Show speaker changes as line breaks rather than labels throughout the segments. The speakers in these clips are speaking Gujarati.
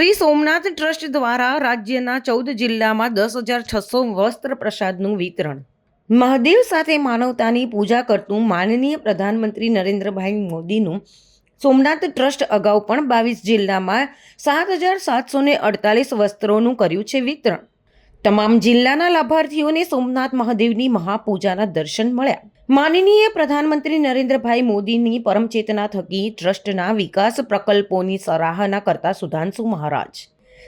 શ્રી સોમનાથ ટ્રસ્ટ દ્વારા રાજ્યના ચૌદ જિલ્લામાં દસ હજાર છસો વસ્ત્ર પ્રસાદનું વિતરણ. મહાદેવ સાથે માનવતાની પૂજા કરતું માનનીય પ્રધાનમંત્રી નરેન્દ્રભાઈ મોદીનું સોમનાથ ટ્રસ્ટ અગાઉ પણ બાવીસ જિલ્લામાં સાત હજાર સાતસો અડતાલીસ વસ્ત્રોનું કર્યું છે વિતરણ. તમામ જિલ્લાના લાભાર્થીઓને સોમનાથ મહાદેવની મહાપૂજાના દર્શન મળ્યા. માનનીય પ્રધાનમંત્રી નરેન્દ્રભાઈ મોદીની પરમચેતના થકી ટ્રસ્ટના વિકાસ પ્રકલ્પોની સરાહના કરતા સુધાંશુ મહારાજ.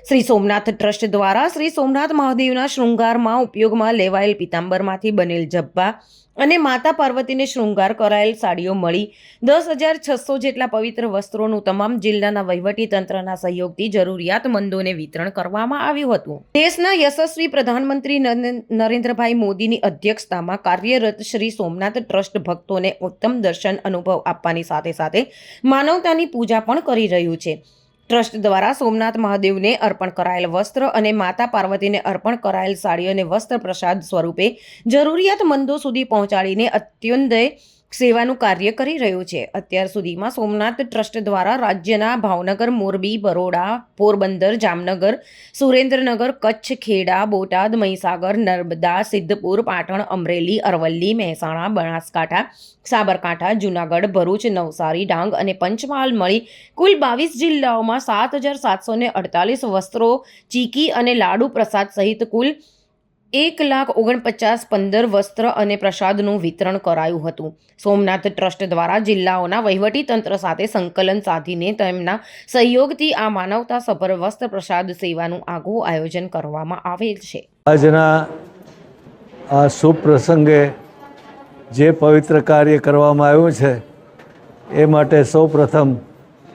શ્રી સોમનાથ ટ્રસ્ટ દ્વારા શ્રી સોમનાથ મહાદેવના શૃંગારમાં ઉપયોગમાં લેવાયેલ પિતાંબરમાંથી બનેલ જબ્બા અને માતા પાર્વતીને શૃંગાર કરાયેલ સાડીઓ મળી. દસ હજાર છસો જેટલા પવિત્ર વસ્ત્રોનું તમામ જિલ્લાના વહીવટી તંત્રના સહયોગથી જરૂરિયાતમંદોને વિતરણ કરવામાં આવ્યું હતું. દેશના યશસ્વી પ્રધાનમંત્રી નરેન્- નરેન્દ્રભાઈ મોદીની અધ્યક્ષતામાં કાર્યરત શ્રી સોમનાથ ટ્રસ્ટ ભક્તોને ઉત્તમ દર્શન અનુભવ આપવાની સાથે સાથે માનવતાની પૂજા પણ કરી રહ્યું છે. ટ્રસ્ટ દ્વારા સોમનાથ મહાદેવને અર્પણ કરાયેલ વસ્ત્ર અને માતા પાર્વતીને અર્પણ કરાયેલ સાડી અને વસ્ત્ર પ્રસાદ સ્વરૂપે જરૂરિયાતમંદો સુધી પહોંચાડીને અત્યંત સેવાનું કાર્ય કરી રહ્યું છે. અત્યાર સુધીમાં સોમનાથ ટ્રસ્ટ દ્વારા રાજ્યના ભાવનગર, મોરબી, બરોડા, પોરબંદર, જામનગર, સુરેન્દ્રનગર, કચ્છ, ખેડા, બોટાદ, મહીસાગર, નર્મદા, સિદ્ધપુર, પાટણ, અમરેલી, અરવલ્લી, મહેસાણા, બનાસકાંઠા, સાબરકાંઠા, જૂનાગઢ, ભરૂચ, નવસારી, ડાંગ અને પંચમહાલ મળી કુલ બાવીસ જિલ્લાઓમાં સાત હજાર સાતસો અડતાલીસ વસ્ત્રો, ચીકી અને લાડુ પ્રસાદ સહિત કુલ એક લાખ ઓગણપચાસ પંદર વસ્ત્ર અને પ્રસાદનું વિતરણ કરાયું હતું. સોમનાથ ટ્રસ્ટ દ્વારા જિલ્લાઓના વહીવટી તંત્ર સાથે સંકલન સાધીને તેમના સહયોગથી આ માનવતા સભર વસ્ત્ર પ્રસાદ સેવાનું આગવું આયોજન કરવામાં આવેલ છે.
આજના આ શુભ પ્રસંગે જે પવિત્ર કાર્ય કરવામાં આવ્યું છે, એ માટે સૌ પ્રથમ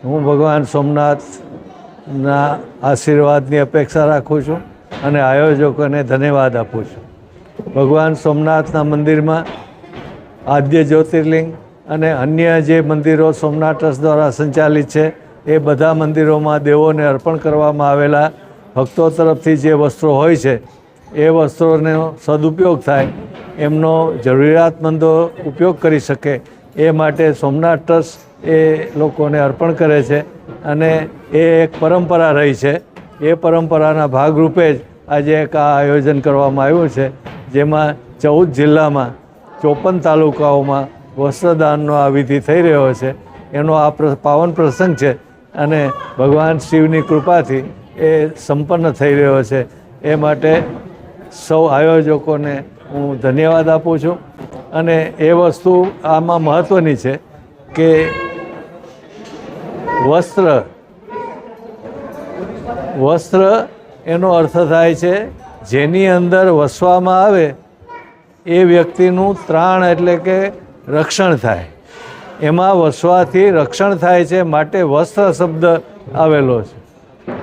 હું ભગવાન સોમનાથના આશીર્વાદની અપેક્ષા રાખું છું. અને આયોજકોને ધન્યવાદ આપું છું. ભગવાન સોમનાથના મંદિરમાં આદ્ય જ્યોતિર્લિંગ અને અન્ય જે મંદિરો સોમનાથ ટ્રસ્ટ દ્વારા સંચાલિત છે, એ બધા મંદિરોમાં દેવોને અર્પણ કરવામાં આવેલા ભક્તો તરફથી જે વસ્ત્રો હોય છે, એ વસ્ત્રોનો સદુપયોગ થાય, એમનો જરૂરિયાતમંદો ઉપયોગ કરી શકે, એ માટે સોમનાથ ટ્રસ્ટ એ લોકોને અર્પણ કરે છે અને એ એક પરંપરા રહી છે. એ પરંપરાના ભાગરૂપે જ આજે એક આ આયોજન કરવામાં આવ્યું છે, જેમાં ચૌદ જિલ્લામાં ચોપન તાલુકાઓમાં વસ્ત્રદાનનો આ વિધિ થઈ રહ્યો છે. એનો આ પાવન પ્રસંગ છે અને ભગવાન શિવની કૃપાથી એ સંપન્ન થઈ રહ્યો છે. એ માટે સૌ આયોજકોને હું ધન્યવાદ આપું છું. અને એ વસ્તુ આમાં મહત્ત્વની છે કે વસ્ત્ર વસ્ત્ર એનો અર્થ થાય છે, જેની અંદર વસવામાં આવે, એ વ્યક્તિનું ત્રાણ એટલે કે રક્ષણ થાય. એમાં વસવાથી રક્ષણ થાય છે, માટે વસ્ત્ર શબ્દ આવેલો છે.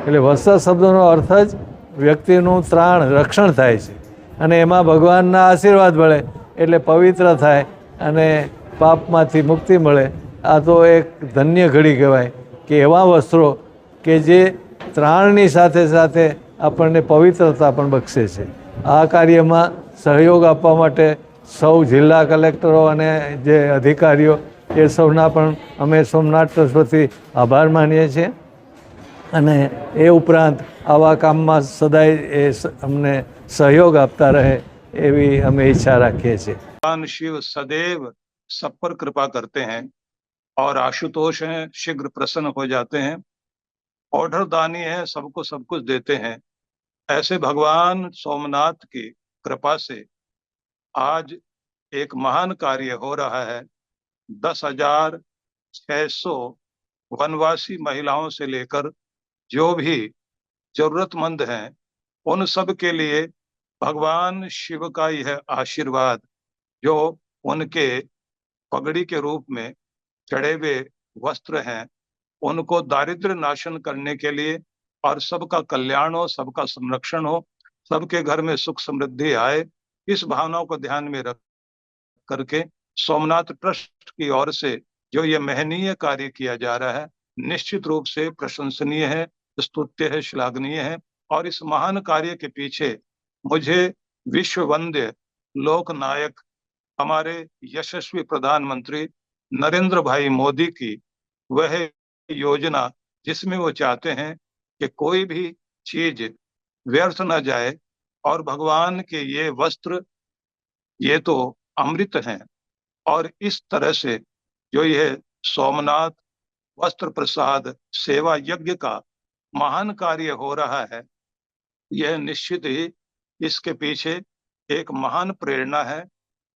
એટલે વસ્ત્ર શબ્દનો અર્થ જ વ્યક્તિનું ત્રાણ, રક્ષણ થાય છે. અને એમાં ભગવાનના આશીર્વાદ મળે, એટલે પવિત્ર થાય અને પાપમાંથી મુક્તિ મળે. આ તો એક ધન્ય ઘડી કહેવાય કે એવા વસ્ત્રો કે જે ત્રાણની સાથે સાથે આપણને પવિત્રતા પણ બક્ષે છે આ કાર્યમાં સહયોગ આપવા માટે સૌ જિલ્લા કલેક્ટરો અને જે અધિકારીઓ એ સૌના પણ અમે સોમનાથ ટ્રસ્ટ વતી આભાર માનીએ છીએ અને એ ઉપરાંત આવા કામમાં સદાય એ સ- અમને સહયોગ આપતા રહે એવી અમે ઈચ્છા રાખીએ છીએ
भगवान शिव सदैव सब पर कृपा करते हैं और आशुतोष हैं शीघ्र प्रसन्न हो जाते हैं ऑर्डर दानी है, सबको सब कुछ देते हैं। ऐसे भगवान सोमनाथ की कृपा से आज एक महान कार्य हो रहा है। दस हज़ार छह सौ वनवासी महिलाओं से लेकर जो भी जरूरतमंद हैं, उन सब के लिए भगवान शिव का यह आशीर्वाद, जो उनके पगड़ी के रूप में चढ़े हुए वस्त्र हैं उनको दारिद्र नाशन करने के लिए और सबका कल्याण हो, सबका संरक्षण हो, सबके घर में सुख समृद्धि आए, इस भावना को ध्यान में रख करके सोमनाथ ट्रस्ट की ओर से जो ये महनीय कार्य किया जा रहा है, निश्चित रूप से प्रशंसनीय है, स्तुत्य है, श्लाघनीय है और इस महान कार्य के पीछे मुझे विश्व वंद्य लोक नायक हमारे यशस्वी प्रधानमंत्री नरेंद्र भाई मोदी की वह योजना जिसमें वो चाहते हैं कि कोई भी चीज़ व्यर्थ न जाए और भगवान के ये वस्त्र, ये तो अमृत हैं। और इस तरह से जो ये सोमनाथ वस्त्र प्रसाद सेवा यज्ञ का महान कार्य हो रहा है, यह निश्चित ही इसके पीछे एक महान प्रेरणा है।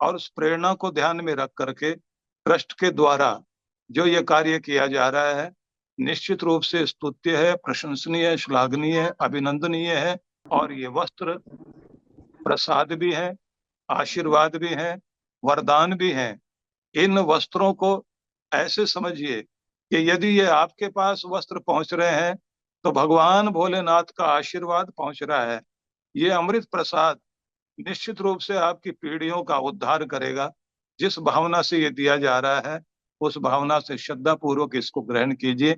और उस प्रेरणा को ध्यान में रख करके ट्रस्ट के द्वारा जो ये कार्य किया जा रहा है निश्चित रूप से स्तुत्य है, प्रशंसनीय श्लाघनीय है, अभिनंदनीय है और ये वस्त्र प्रसाद भी है, आशीर्वाद भी है, वरदान भी है। इन वस्त्रों को ऐसे समझिए कि यदि ये आपके पास वस्त्र पहुँच रहे हैं तो भगवान भोलेनाथ का आशीर्वाद पहुँच रहा है। ये अमृत प्रसाद निश्चित रूप से आपकी पीढ़ियों का उद्धार करेगा। जिस भावना से ये दिया जा रहा है, उस भावना से श्रद्धा पूर्वक इसको ग्रहण कीजिए।